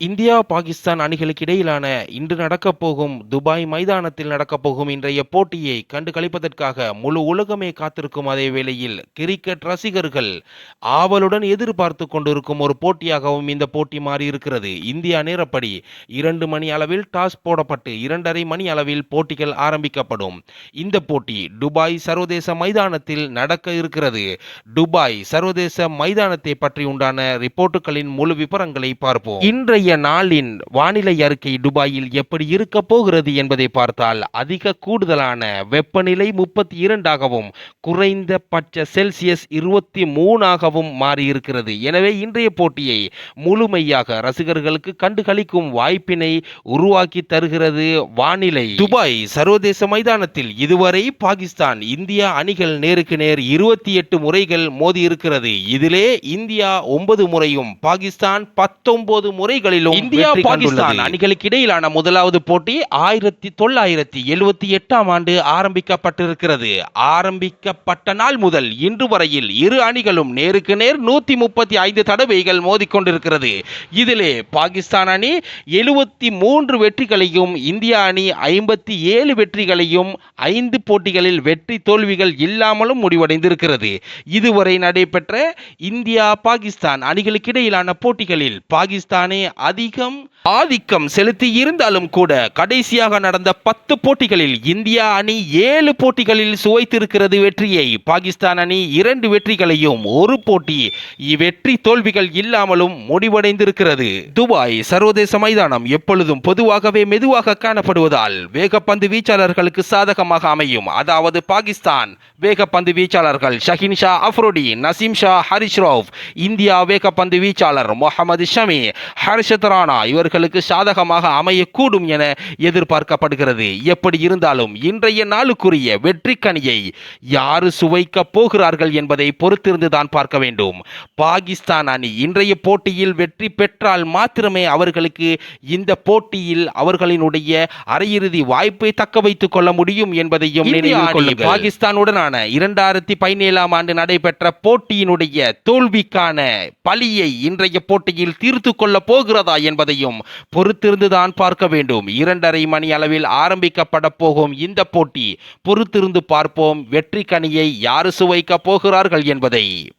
India Pakistan அணிகளுக்கு இடையிலான இன்று நடக்கப் போகும் துபாய் மைதானத்தில் நடக்கப் போகும் இன்றைய போட்டியை கண்டு கழிப்பதற்காக முழு உலகமே காத்திருக்கும் அதே வேளையில் கிரிக்கெட் ரசிகர்கள் ஆவலுடன் எதிர்பார்த்து கொண்டிருக்கும் ஒரு போட்டியாகவும் இந்த போட்டி மாறியிருக்கிறது. இந்தியா நேரப்படி இரண்டு மணி அளவில் டாஸ் போடப்பட்டு இரண்டரை மணி அளவில் போட்டிகள் ஆரம்பிக்கப்படும். இந்த போட்டி துபாய் சர்வதேச மைதானத்தில் நடக்க இருக்கிறது. துபாய் சர்வதேச மைதானத்தை பற்றி உண்டான ரிப்போர்ட்டுகளின் முழு விவரங்களை பார்ப்போம். இன்றைய நாளின் வானிலை அறிக்கை துபாயில் எப்படி இருக்க போகிறது என்பதை பார்த்தால் அதிக கூடுதலான வெப்பநிலை முப்பத்தி இரண்டாகவும் குறைந்தபட்ச செல்சியஸ் இருபத்தி மூணாகவும் மாறியிருக்கிறது. எனவே இன்றைய போட்டியை முழுமையாக ரசிகர்களுக்கு கண்டுகளிக்கும் வாய்ப்பினை உருவாக்கி தருகிறது வானிலை. துபாய் சர்வதேச மைதானத்தில் இதுவரை பாகிஸ்தான் இந்தியா அணிகள் நேருக்கு நேர் இருபத்தி எட்டு முறைகள் மோதி இருக்கிறது இதிலே இந்தியா ஒன்பது முறையும் பாகிஸ்தான் பத்தொன்பது முறைகளிலும் இந்தியா பாகிஸ்தான். அணிகளுக்கு இடையிலான முதலாவது போட்டி ஆயிரத்தி தொள்ளாயிரத்தி எழுவத்தி எட்டாம் ஆண்டு ஆரம்பிக்கப்பட்டிருக்கிறது. ஆரம்பிக்கப்பட்ட நாள் முதல் இன்று வரையில் இரு அணிகளும் நேருக்கு நேர் நூத்தி முப்பத்தி ஐந்து தடவைகள் மோதிக்கொண்டிருக்கிறது. இதிலே பாகிஸ்தான் அணி எழுவத்தி மூன்று வெற்றிகளையும் இந்தியா அணி ஐம்பத்தி ஏழு வெற்றிகளையும் ஐந்து போட்டிகளில் வெற்றி தோல்விகள் இல்லாமலும் முடிவடைந்திருக்கிறது. இதுவரை நடைபெற்ற இந்தியா பாகிஸ்தான் அணிகளுக்கு இடையிலான போட்டிகளில் பாகிஸ்தானே அதிகம் ஆதிக்கம் செலுத்தி இருந்தாலும் கூட கடைசியாக நடந்த பத்து போட்டிகளில் இந்தியா அணி ஏழு போட்டிகளில் சுவைத்திருக்கிறது வெற்றியை பாகிஸ்தான் அணி இரண்டு வெற்றிகளையும் ஒரு போட்டி இவ்வெற்றி தோல்விகள் இல்லாமலும் முடிவடைந்திருக்கிறது. துபாய் சர்வதேச மைதானம் எப்பொழுதும் பொதுவாகவே மெதுவாக காணப்படுவதால் வேகப்பந்து வீச்சாளர்களுக்கு சாதகமாக அமையும். அதாவது பாகிஸ்தான் வேகப்பந்து வீச்சாளர்கள் ஷஹின் ஷா அஃப்ரோடி நசீம் ஷா ஹரிஷ் ரவுஃப் இந்தியா வேகப்பந்து வீச்சாளர் முகமது ஷமி ஹர்ஷ ராணா இவர்களுக்கு சாதகமாக அமையக்கூடும் என எதிர்பார்க்கப்படுகிறது. எப்படி இருந்தாலும் இன்றைய நாளுக்குரிய வெற்றி கனியை யாரு சுவைக்க போகிறார்கள் என்பதை பொறுத்திருந்து தான் பார்க்க வேண்டும். பாகிஸ்தான் அணி இன்றைய போட்டியில் வெற்றி பெற்றால் மாத்திரமே அவர்களுக்கு இந்த போட்டியில் அவர்களினுடைய அரையிறுதி வாய்ப்பை தக்க வைத்துக் கொள்ள முடியும் என்பதையும் பாகிஸ்தானுடனான இரண்டாயிரத்தி பதினேழாம் ஆண்டு நடைபெற்ற போட்டியினுடைய தோல்விக்கான பழியை இன்றைய போட்டியில் தீர்த்து கொள்ள போகிறதா. என்பதையும் பொறுத்திருந்துதான் பார்க்க வேண்டும். இரண்டரை மணி அளவில் ஆரம்பிக்கப்பட போகும் இந்த போட்டி பொறுத்திருந்து பார்ப்போம் வெற்றி கனியை யாரு சுவைக்கப் போகிறார்கள் என்பதை.